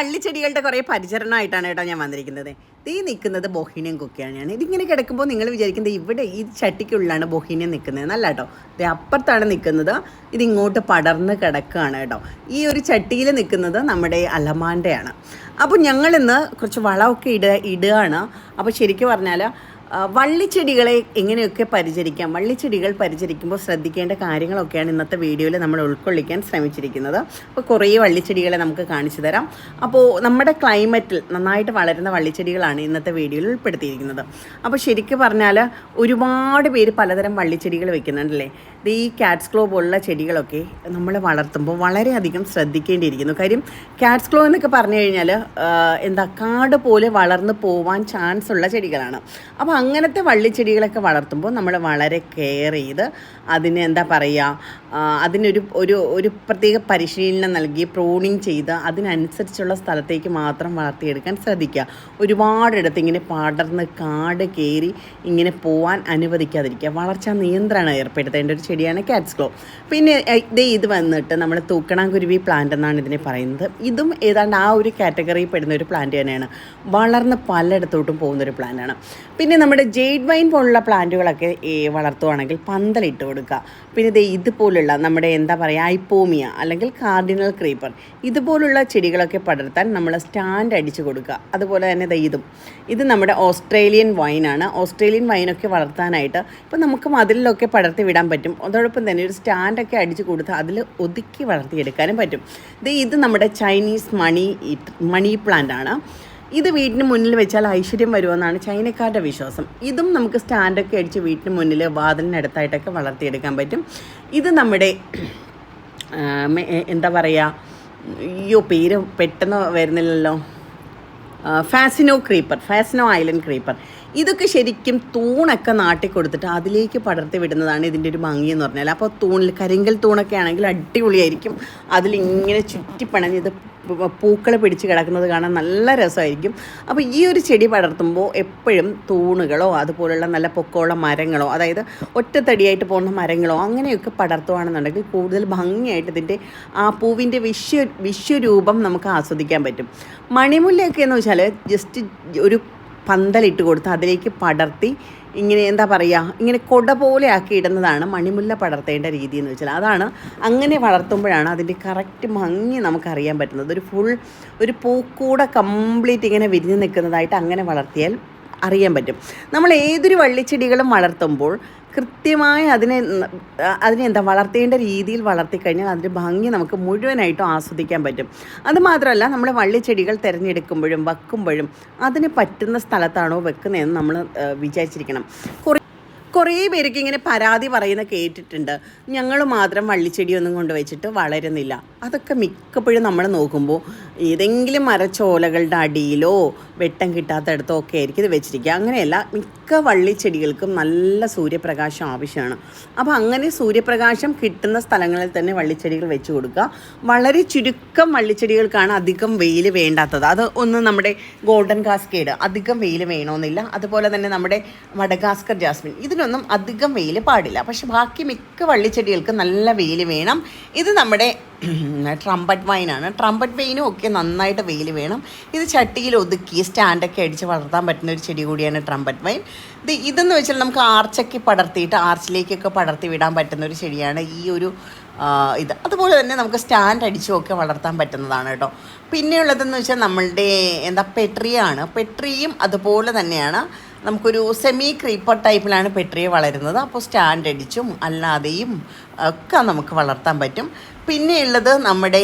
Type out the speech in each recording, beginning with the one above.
വള്ളിച്ചെടികളുടെ കുറേ പരിചരണമായിട്ടാണ് കേട്ടോ ഞാൻ വന്നിരിക്കുന്നത്. ഈ നിൽക്കുന്നത് ബൊഹീനിയം കുക്കിയാണ് ഇതിങ്ങനെ കിടക്കുമ്പോൾ നിങ്ങൾ വിചാരിക്കുന്നത് ഇവിടെ ഈ ചട്ടിക്കുള്ളിലാണ് ബൊഹീനിയം നിൽക്കുന്നത്. നല്ല കേട്ടോ ഇത് അപ്പുറത്താണ് നിൽക്കുന്നത്. ഇതിങ്ങോട്ട് പടർന്ന് കിടക്കുകയാണ് കേട്ടോ. ഈ ഒരു ചട്ടിയിൽ നിൽക്കുന്നത് നമ്മുടെ അലമാന്റെയാണ്. അപ്പോൾ ഞങ്ങളിന്ന് കുറച്ച് വളമൊക്കെ ഇടുക ഇടുകയാണ്. അപ്പോൾ ശരിക്കും പറഞ്ഞാൽ വള്ളിച്ചെടികളെ എങ്ങനെയൊക്കെ പരിചരിക്കാം? വള്ളിച്ചെടികൾ പരിചരിക്കുമ്പോൾ ശ്രദ്ധിക്കേണ്ട കാര്യങ്ങളൊക്കെയാണ് ഇന്നത്തെ വീഡിയോയിൽ നമ്മൾ ഉൾക്കൊള്ളിക്കാൻ ശ്രമിച്ചിരിക്കുന്നത്. അപ്പോൾ കുറേ വള്ളിച്ചെടികളെ നമുക്ക് കാണിച്ചു തരാം. അപ്പോൾ നമ്മുടെ ക്ലൈമറ്റിൽ നന്നായിട്ട് വളരുന്ന വള്ളിച്ചെടികളാണ് ഇന്നത്തെ വീഡിയോയിൽ ഉൾപ്പെടുത്തിയിരിക്കുന്നത്. അപ്പോൾ ശരിക്കും പറഞ്ഞാൽ ഒരുപാട് പേര് പലതരം വള്ളിച്ചെടികൾ വെക്കുന്നുണ്ടല്ലേ? ഈ കാറ്റ്സ് ക്ലോ പോലുള്ള ചെടികളൊക്കെ നമ്മൾ വളർത്തുമ്പോൾ വളരെയധികം ശ്രദ്ധിക്കേണ്ടിയിരിക്കുന്നു. കാര്യം കാറ്റ്സ് ക്ലോ എന്നൊക്കെ പറഞ്ഞു കഴിഞ്ഞാൽ എന്താ കാട് പോലെ വളർന്നു പോവാൻ ചാൻസ് ഉള്ള ചെടികളാണ്. അപ്പോൾ അങ്ങനത്തെ വള്ളിച്ചെടികളൊക്കെ വളർത്തുമ്പോൾ നമ്മൾ വളരെ കെയർ ചെയ്ത് അതിന് എന്താ പറയുക അതിനൊരു ഒരു ഒരു പ്രത്യേക പരിശീലനം നൽകി പ്രൂണിങ് ചെയ്ത് അതിനനുസരിച്ചുള്ള സ്ഥലത്തേക്ക് മാത്രം വളർത്തിയെടുക്കാൻ ശ്രദ്ധിക്കുക. ഒരുപാടിടത്ത് ഇങ്ങനെ പടർന്ന് കാട് കയറി ഇങ്ങനെ പോവാൻ അനുവദിക്കാതിരിക്കുക. വളർച്ചാ നിയന്ത്രണം ഏർപ്പെടുത്തേണ്ട ഒരു ചെടിയാണ് കാറ്റ്സ് ക്ലോ പിന്നെ ഇതേ ഇത് വന്നിട്ട് നമ്മൾ തൂക്കണാങ്കുരുവി പ്ലാന്റ് എന്നാണ് ഇതിനെ പറയുന്നത്. ഇതും ഏതാണ്ട് ആ ഒരു കാറ്റഗറിയിൽ പെടുന്ന ഒരു പ്ലാന്റ് തന്നെയാണ്. വളർന്ന് പലയിടത്തോട്ടും പോകുന്ന ഒരു പ്ലാന്റാണ് പിന്നെ നമ്മുടെ ജെയ്ഡ് വൈൻ പോലുള്ള പ്ലാന്റുകളൊക്കെ വളർത്തുവാണെങ്കിൽ പന്തലിട്ട് കൊടുക്കുക. പിന്നെ ദേ ഇതുപോലുള്ള നമ്മുടെ എന്താ പറയുക ഐപ്പോമിയ അല്ലെങ്കിൽ കാർഡിനൽ ക്രീപ്പർ ഇതുപോലുള്ള ചെടികളൊക്കെ പടർത്താൻ നമ്മൾ സ്റ്റാൻഡ് അടിച്ചു കൊടുക്കുക. അതുപോലെ തന്നെ ദൈതും ഇതും. നമ്മുടെ ഓസ്ട്രേലിയൻ വൈനാണ് ഓസ്ട്രേലിയൻ വൈനൊക്കെ വളർത്താനായിട്ട് ഇപ്പം നമുക്ക് മതിലിലൊക്കെ പടർത്തി വിടാൻ പറ്റും. അതോടൊപ്പം തന്നെ ഒരു സ്റ്റാൻഡൊക്കെ അടിച്ചു കൊടുത്ത് അതിൽ ഒതുക്കി വളർത്തിയെടുക്കാനും പറ്റും. ഇത് നമ്മുടെ ചൈനീസ് മണി മണി പ്ലാന്റ് ആണ്. ഇത് വീടിന് മുന്നിൽ വെച്ചാൽ ഐശ്വര്യം വരുമെന്നാണ് ചൈനക്കാരുടെ വിശ്വാസം. ഇതും നമുക്ക് സ്റ്റാൻഡൊക്കെ അടിച്ച് വീട്ടിന് മുന്നിൽ വാതിലിനടുത്തായിട്ടൊക്കെ വളർത്തിയെടുക്കാൻ പറ്റും. ഇത് നമ്മുടെ എന്താ പറയുക അയ്യോ പേര് പെട്ടെന്ന് വരുന്നില്ലല്ലോ. ഫാസിനോ ക്രീപ്പർ ഫാസിനോ ഐലൻഡ് ക്രീപ്പർ. ഇതൊക്കെ ശരിക്കും തൂണൊക്കെ നാട്ടി കൊടുത്തിട്ട് അതിലേക്ക് പടർത്തി വിടുന്നതാണ് ഇതിന്റെ ഒരു ഭംഗി എന്ന് പറഞ്ഞാൽ. അപ്പോൾ തൂണിൽ കരിങ്കൽ തൂണൊക്കെ ആണെങ്കിൽ അടിപൊളിയായിരിക്കും. അതിലിങ്ങനെ ചുറ്റിപ്പണഞ്ഞ് ഇത് പൂക്കൾ പിടിച്ച് കിടക്കുന്നത് കാണാൻ നല്ല രസമായിരിക്കും. അപ്പോൾ ഈ ഒരു ചെടി പടർത്തുമ്പോൾ എപ്പോഴും തൂണുകളോ അതുപോലുള്ള നല്ല പൊക്കമുള്ള മരങ്ങളോ അതായത് ഒറ്റത്തടിയായിട്ട് പോകുന്ന മരങ്ങളോ അങ്ങനെയൊക്കെ പടർത്തുകയാണെന്നുണ്ടെങ്കിൽ കൂടുതൽ ഭംഗിയായിട്ട് ഇതിന്റെ ആ പൂവിന്റെ വിശ്വ വിശ്വരൂപം നമുക്ക് ആസ്വദിക്കാൻ പറ്റും. മണിമുല്ലയൊക്കെ എന്ന് വെച്ചാൽ ജസ്റ്റ് ഒരു പന്തലിട്ട് കൊടുത്ത് അതിലേക്ക് പടർത്തി ഇങ്ങനെ എന്താ പറയുക ഇങ്ങനെ കൊട പോലെ ആക്കി ഇടുന്നതാണ് മണിമുല്ല പടർത്തേണ്ട രീതി എന്ന് വെച്ചാൽ. അതാണ് അങ്ങനെ വളർത്തുമ്പോഴാണ് അതിന്റെ കറക്റ്റ് ഭംഗി നമുക്കറിയാൻ പറ്റുന്നത്. ഒരു ഫുൾ ഒരു പൂക്കൂടെ കംപ്ലീറ്റ് ഇങ്ങനെ വിരിഞ്ഞ് നിൽക്കുന്നതായിട്ട് അങ്ങനെ വളർത്തിയാൽ അറിയാൻ പറ്റും. നമ്മൾ ഏതൊരു വള്ളിച്ചെടികളും വളർത്തുമ്പോൾ കൃത്യമായി അതിനെ അതിനെ എന്താ വളർത്തേണ്ട രീതിയിൽ വളർത്തിക്കഴിഞ്ഞാൽ അതിന്റെ ഭംഗി നമുക്ക് മുഴുവനായിട്ടും ആസ്വദിക്കാൻ പറ്റും. അതുമാത്രമല്ല നമ്മൾ വള്ളിച്ചെടികൾ തിരഞ്ഞെടുക്കുമ്പോഴും വെക്കുമ്പോഴും അതിന് പറ്റുന്ന സ്ഥലത്താണോ വെക്കുന്നതെന്ന് നമ്മൾ വിചാരിച്ചിരിക്കണം. കുറേ പേരൊക്കെ ഇങ്ങനെ പരാതി പറയുന്ന കേട്ടിട്ടുണ്ട്. ഞങ്ങൾ മാത്രം വള്ളിച്ചെടിയൊന്നും കൊണ്ടുവച്ചിട്ട് വളരുന്നില്ല. അതൊക്കെ മിക്കപ്പോഴും നമ്മൾ നോക്കുമ്പോൾ ഏതെങ്കിലും മരച്ചോലകളുടെ അടിയിലോ വെട്ടം കിട്ടാത്തടത്തോ ഒക്കെ ആയിരിക്കും ഇത് വെച്ചിരിക്കുക. അങ്ങനെയല്ല മിക്ക വള്ളിച്ചെടികൾക്കും നല്ല സൂര്യപ്രകാശം ആവശ്യമാണ്. അപ്പോൾ അങ്ങനെ സൂര്യപ്രകാശം കിട്ടുന്ന സ്ഥലങ്ങളിൽ തന്നെ വള്ളിച്ചെടികൾ വെച്ച് കൊടുക്കുക. വളരെ ചുരുക്കം വള്ളിച്ചെടികൾക്കാണ് അധികം വെയിൽ വേണ്ടാത്തത്. അത് ഒന്ന് നമ്മുടെ ഗോൾഡൻ കാസ്കേഡ് അധികം വെയിൽ വേണമെന്നില്ല അതുപോലെ തന്നെ നമ്മുടെ വടകാസ്കർ ജാസ്മിൻ. ഇതിനൊന്നും അധികം വെയിൽ പാടില്ല. പക്ഷെ ബാക്കി മിക്ക വള്ളിച്ചെടികൾക്ക് നല്ല വെയിൽ വേണം. ഇത് നമ്മുടെ ട്രംപറ്റ് വൈനാണ് ട്രംപറ്റ് വൈനും ഒക്കെ നന്നായിട്ട് വെയിൽ വേണം. ഇത് ചട്ടിയിൽ ഒതുക്കി സ്റ്റാൻഡൊക്കെ അടിച്ച് വളർത്താൻ പറ്റുന്ന ഒരു ചെടി കൂടിയാണ് ട്രംപറ്റ് വൈൻ ഇത് ഇതെന്ന് വെച്ചാൽ നമുക്ക് ആർച്ചൊക്കെ പടർത്തിയിട്ട് ആർച്ചിലേക്കൊക്കെ പടർത്തി വിടാൻ പറ്റുന്ന ഒരു ചെടിയാണ് ഈ ഒരു ഇത്. അതുപോലെ തന്നെ നമുക്ക് സ്റ്റാൻഡ് അടിച്ചും ഒക്കെ വളർത്താൻ പറ്റുന്നതാണ് കേട്ടോ. പിന്നെയുള്ളതെന്ന് വെച്ചാൽ നമ്മളുടെ എന്താ പെട്രിയാണ്. പെട്രിയും അതുപോലെ തന്നെയാണ്. നമുക്കൊരു സെമി ക്രീപ്പർ ടൈപ്പിലാണ് പെട്രിയ വളരുന്നത്. അപ്പോൾ സ്റ്റാൻഡ് അടിച്ചും അല്ലാതെയും ഒക്കെ നമുക്ക് വളർത്താൻ പറ്റും. പിന്നെയുള്ളത് നമ്മുടെ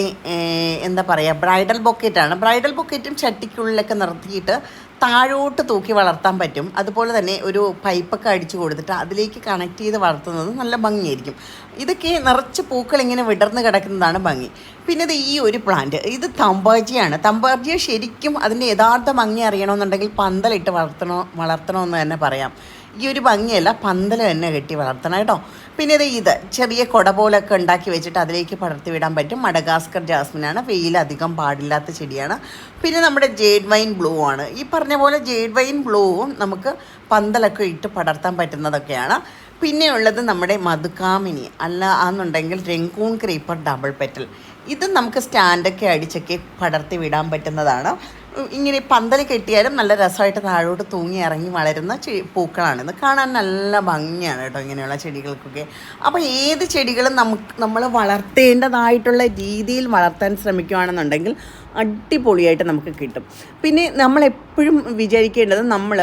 എന്താ പറയുക ബ്രൈഡൽ ബൊക്കറ്റാണ്. ബ്രൈഡൽ ബൊക്കറ്റും ചട്ടിക്കുള്ളിലൊക്കെ നിർത്തിയിട്ട് താഴോട്ട് തൂക്കി വളർത്താൻ പറ്റും. അതുപോലെ തന്നെ ഒരു പൈപ്പൊക്കെ അടിച്ചു കൊടുത്തിട്ട് അതിലേക്ക് കണക്ട് ചെയ്ത് വളർത്തുന്നത് നല്ല ഭംഗിയായിരിക്കും. ഇതൊക്കെ നിറച്ച് പൂക്കൾ ഇങ്ങനെ വിടർന്ന് കിടക്കുന്നതാണ് ഭംഗി. പിന്നെ ഇത് ഈ ഒരു പ്ലാന്റ് ഇത് തമ്പാജിയാണ് തമ്പാജിയെ ശരിക്കും അതിന്റെ യഥാർത്ഥ ഭംഗി അറിയണമെന്നുണ്ടെങ്കിൽ പന്തലിട്ട് വളർത്തണോ വളർത്തണമെന്ന് തന്നെ പറയാം. ഈ ഒരു ഭംഗിയല്ല പന്തൽ തന്നെ കെട്ടി വളർത്തണം കേട്ടോ. പിന്നെ ഇത് ഇത് ചെറിയ കുട പോലൊക്കെ ഉണ്ടാക്കി വെച്ചിട്ട് അതിലേക്ക് പടർത്തി വിടാൻ പറ്റും. മഡഗാസ്കർ ജാസ്മിനാണ് വെയിൽ അധികം പാടില്ലാത്ത ചെടിയാണ്. പിന്നെ നമ്മുടെ ജേഡ് വൈൻ ബ്ലൂ ആണ്. ഈ പറഞ്ഞ പോലെ ജേഡ് വൈൻ ബ്ലൂവും നമുക്ക് പന്തലൊക്കെ ഇട്ട് പടർത്താൻ പറ്റുന്നതൊക്കെയാണ്. പിന്നെ ഉള്ളത് നമ്മുടെ മധുകാമിനി അല്ല ആണെന്നുണ്ടെങ്കിൽ രംഗൂൺ ക്രീപ്പർ ഡബിൾ പെറ്റൽ. ഇത് നമുക്ക് സ്റ്റാൻഡൊക്കെ അടിച്ചൊക്കെ പടർത്തി വിടാൻ പറ്റുന്നതാണ്. ഇങ്ങനെ പന്തൽ കെട്ടിയാലും നല്ല രസമായിട്ട് താഴോട്ട് തൂങ്ങി ഇറങ്ങി വളരുന്ന ചെ പൂക്കളാണ്. ഇത് കാണാൻ നല്ല ഭംഗിയാണ് കേട്ടോ ഇങ്ങനെയുള്ള ചെടികൾക്കൊക്കെ. അപ്പോൾ ഏത് ചെടികളും നമുക്ക് നമ്മൾ വളർത്തേണ്ടതായിട്ടുള്ള രീതിയിൽ വളർത്താൻ ശ്രമിക്കുകയാണെന്നുണ്ടെങ്കിൽ അടിപൊളിയായിട്ട് നമുക്ക് കിട്ടും. പിന്നെ നമ്മളെപ്പോഴും വിചാരിക്കേണ്ടത് നമ്മൾ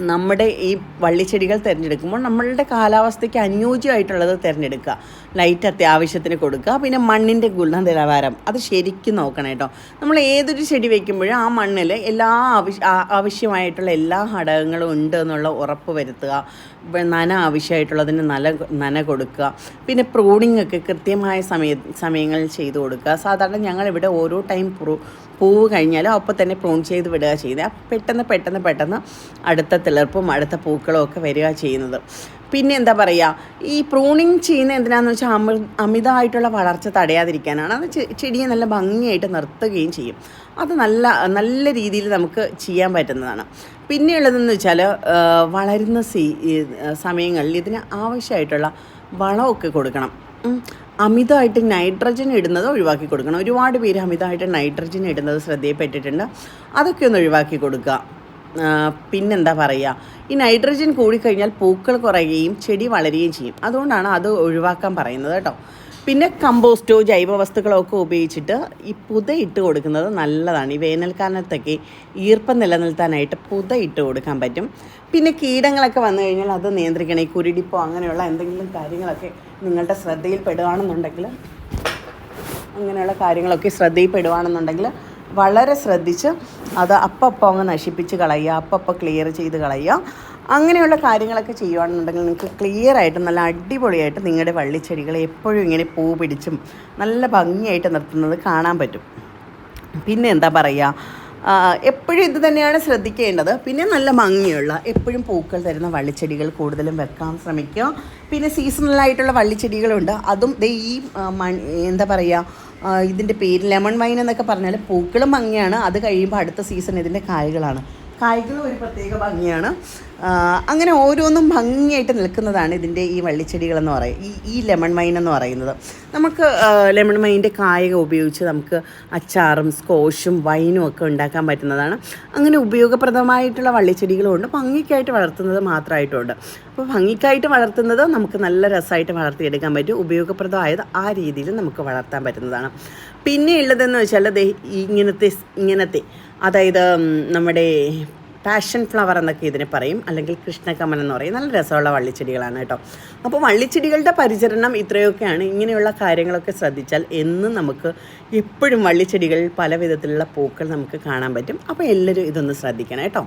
നമ്മുടെ ഈ വള്ളിച്ചെടികൾ തിരഞ്ഞെടുക്കുമ്പോൾ നമ്മളുടെ കാലാവസ്ഥയ്ക്ക് അനുയോജ്യമായിട്ടുള്ളത് തിരഞ്ഞെടുക്കുക. ലൈറ്റ് അത്യാവശ്യത്തിന് കൊടുക്കുക. പിന്നെ മണ്ണിന്റെ ഗുണനിലവാരം. അത് ശരിക്കും നോക്കണം കേട്ടോ. നമ്മൾ ഏതൊരു ചെടി വയ്ക്കുമ്പോഴും ആ മണ്ണിൽ എല്ലാ ആവശ്യ ആവശ്യമായിട്ടുള്ള എല്ലാ ഘടകങ്ങളും ഉണ്ട് എന്നുള്ള ഉറപ്പ് വരുത്തുക. നന ആവശ്യമായിട്ടുള്ളതിന് നല്ല നന കൊടുക്കുക. പിന്നെ പ്രൂണിംഗ് ഒക്കെ കൃത്യമായ സമയ സമയങ്ങളിൽ ചെയ്തു കൊടുക്കുക. സാധാരണ ഞങ്ങളിവിടെ ഓരോ ടൈം പ്രൂ പൂവ് കഴിഞ്ഞാലും അപ്പോൾ തന്നെ പ്രൂൺ ചെയ്ത് വിടുക ചെയ്യുന്നത്. അപ്പം പെട്ടെന്ന് പെട്ടെന്ന് പെട്ടെന്ന് അടുത്ത തിളർപ്പും അടുത്ത പൂക്കളും ഒക്കെ വരിക ചെയ്യുന്നത്. പിന്നെ എന്താ പറയുക ഈ പ്രൂണിങ് ചെയ്യുന്ന എന്തിനാന്ന് വെച്ചാൽ അമി അമിതമായിട്ടുള്ള വളർച്ച തടയാതിരിക്കാനാണ്. അത് ചെടിയെ നല്ല ഭംഗിയായിട്ട് നിർത്തുകയും ചെയ്യും. അത് നല്ല നല്ല രീതിയിൽ നമുക്ക് ചെയ്യാൻ പറ്റുന്നതാണ്. പിന്നെയുള്ളതെന്ന് വെച്ചാൽ വളരുന്ന സീ സമയങ്ങളിൽ ഇതിന് ആവശ്യമായിട്ടുള്ള വളമൊക്കെ കൊടുക്കണം. അമിതമായിട്ട് നൈട്രജൻ ഇടുന്നത് ഒഴിവാക്കി കൊടുക്കണം. ഒരുപാട് പേര് അമിതമായിട്ട് നൈട്രജൻ ഇടുന്നത് ശ്രദ്ധയിൽപ്പെട്ടിട്ടുണ്ട്. അതൊക്കെ ഒന്ന് ഒഴിവാക്കി കൊടുക്കുക പിന്നെന്താ പറയുക ഈ നൈട്രജൻ കൂടിക്കഴിഞ്ഞാൽ പൂക്കൾ കുറയുകയും ചെടി വളരുകയും ചെയ്യും. അതുകൊണ്ടാണ് അത് ഒഴിവാക്കാൻ പറയുന്നത് കേട്ടോ. പിന്നെ കമ്പോസ്റ്റോ ജൈവ വസ്തുക്കളോ ഒക്കെ ഉപയോഗിച്ചിട്ട് ഈ പുത ഇട്ട് കൊടുക്കുന്നത് നല്ലതാണ്. ഈ വേനൽക്കാലത്തൊക്കെ ഈർപ്പം നിലനിർത്താനായിട്ട് പുത ഇട്ട് കൊടുക്കാൻ പറ്റും. പിന്നെ കീടങ്ങളൊക്കെ വന്നു കഴിഞ്ഞാൽ അത് നിയന്ത്രിക്കണം. ഈ കുരുടിപ്പോ അങ്ങനെയുള്ള എന്തെങ്കിലും കാര്യങ്ങളൊക്കെ നിങ്ങളുടെ ശ്രദ്ധയിൽ ശ്രദ്ധയിൽപ്പെടുകയാണെന്നുണ്ടെങ്കിൽ അങ്ങനെയുള്ള കാര്യങ്ങളൊക്കെ ശ്രദ്ധയിൽ ശ്രദ്ധയിൽപ്പെടുകയാണെന്നുണ്ടെങ്കിൽ വളരെ ശ്രദ്ധിച്ച് അത് അപ്പപ്പോൾ അങ്ങ് നശിപ്പിച്ച് കളയുക അപ്പപ്പോൾ ക്ലിയർ ചെയ്ത് കളയുക. അങ്ങനെയുള്ള കാര്യങ്ങളൊക്കെ ചെയ്യുകയാണെന്നുണ്ടെങ്കിൽ നിങ്ങൾക്ക് ക്ലിയർ ആയിട്ട് നല്ല അടിപൊളിയായിട്ട് നിങ്ങളുടെ വള്ളിച്ചെടികളെ എപ്പോഴും ഇങ്ങനെ പൂ പിടിച്ചും നല്ല ഭംഗിയായിട്ട് നിർത്തുന്നത് കാണാൻ പറ്റും. പിന്നെ എന്താ പറയുക? എപ്പോഴും ഇത് തന്നെയാണ് ശ്രദ്ധിക്കേണ്ടത്. പിന്നെ നല്ല ഭംഗിയുള്ള എപ്പോഴും പൂക്കൾ തരുന്ന വള്ളിച്ചെടികൾ കൂടുതലും വെക്കാൻ ശ്രമിക്കുക. പിന്നെ സീസണലായിട്ടുള്ള വള്ളിച്ചെടികളുണ്ട്. അതും ദേ ഈ മൺ എന്താ പറയുക ഇതിന്റെ പേര് ലെമൺ വൈൻ എന്നൊക്കെ പറഞ്ഞാൽ പൂക്കളും ഭംഗിയാണ്. അത് കഴിയുമ്പോൾ അടുത്ത സീസൺ ഇതിന്റെ കായ്കളാണ്. കായ്കളും ഒരു പ്രത്യേക ഭംഗിയാണ്. അങ്ങനെ ഓരോന്നും ഭംഗിയായിട്ട് നിൽക്കുന്നതാണ് ഇതിന്റെ ഈ വള്ളിച്ചെടികളെന്ന് പറയും ഈ ഈ ലെമൺ മൈൻ എന്ന് പറയുന്നത്. നമുക്ക് ലെമൺ വൈന്റെ കായക ഉപയോഗിച്ച് നമുക്ക് അച്ചാറും സ്കോഷും വൈനും ഒക്കെ ഉണ്ടാക്കാൻ പറ്റുന്നതാണ്. അങ്ങനെ ഉപയോഗപ്രദമായിട്ടുള്ള വള്ളിച്ചെടികളുമുണ്ട് ഭംഗിക്കായിട്ട് വളർത്തുന്നത് മാത്രമായിട്ടുണ്ട്. അപ്പോൾ ഭംഗിക്കായിട്ട് വളർത്തുന്നത് നമുക്ക് നല്ല രസമായിട്ട് വളർത്തിയെടുക്കാൻ പറ്റും. ഉപയോഗപ്രദമായത് ആ രീതിയിൽ നമുക്ക് വളർത്താൻ പറ്റുന്നതാണ്. പിന്നെ ഉള്ളതെന്ന് വെച്ചാൽ ഇങ്ങനത്തെ ഇങ്ങനത്തെ അതായത് നമ്മുടെ പാഷൻ ഫ്ലവർ എന്നൊക്കെ ഇതിനെ പറയും. അല്ലെങ്കിൽ കൃഷ്ണകമൽ എന്ന് പറയും. നല്ല രസമുള്ള വള്ളിച്ചെടികളാണ് കേട്ടോ. അപ്പോൾ വള്ളിച്ചെടികളുടെ പരിചരണം ഇത്രയൊക്കെയാണ്. ഇങ്ങനെയുള്ള കാര്യങ്ങളൊക്കെ ശ്രദ്ധിച്ചാൽ എന്നും നമുക്ക് എപ്പോഴും വള്ളിച്ചെടികളിൽ പല വിധത്തിലുള്ള പൂക്കൾ നമുക്ക് കാണാൻ പറ്റും. അപ്പോൾ എല്ലാവരും ഇതൊന്ന് ശ്രദ്ധിക്കണം കേട്ടോ.